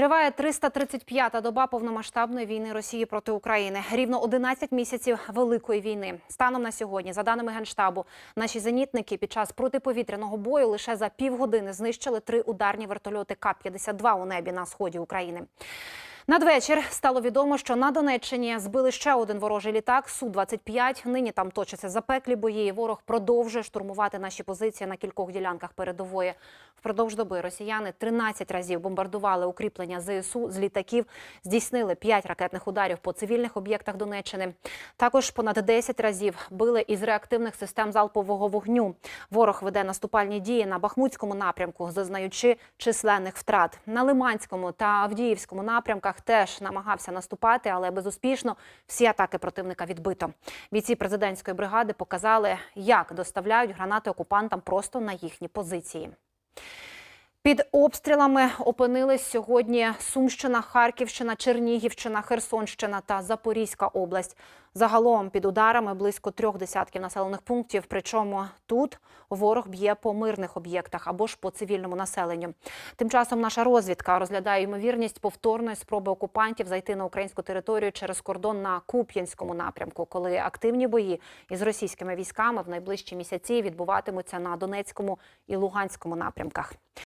Триває 335-та доба повномасштабної війни Росії проти України. Рівно 11 місяців великої війни. Станом на сьогодні, за даними генштабу, наші зенітники під час протиповітряного бою лише за півгодини знищили три ударні вертольоти К-52 у небі на сході України. Надвечір стало відомо, що на Донеччині збили ще один ворожий літак Су-25. Нині там точаться запеклі бої. і Ворог продовжує штурмувати наші позиції на кількох ділянках передової. Впродовж доби росіяни 13 разів бомбардували укріплення ЗСУ з літаків, здійснили 5 ракетних ударів по цивільних об'єктах Донеччини. Також понад 10 разів били із реактивних систем залпового вогню. Ворог веде наступальні дії на Бахмутському напрямку, зазнаючи численних втрат. На Лиманському та Авдіївському напрямках теж намагався наступати, але безуспішно всі атаки противника відбито. Бійці президентської бригади показали, як доставляють гранати окупантам просто на їхні позиції. Під обстрілами опинились сьогодні Сумщина, Харківщина, Чернігівщина, Херсонщина та Запорізька область. Загалом під ударами близько трьох десятків населених пунктів. Причому тут ворог б'є по мирних об'єктах або ж по цивільному населенню. Тим часом наша розвідка розглядає ймовірність повторної спроби окупантів зайти на українську територію через кордон на Куп'янському напрямку, коли активні бої із російськими військами в найближчі місяці відбуватимуться на Донецькому і Луганському напрямках.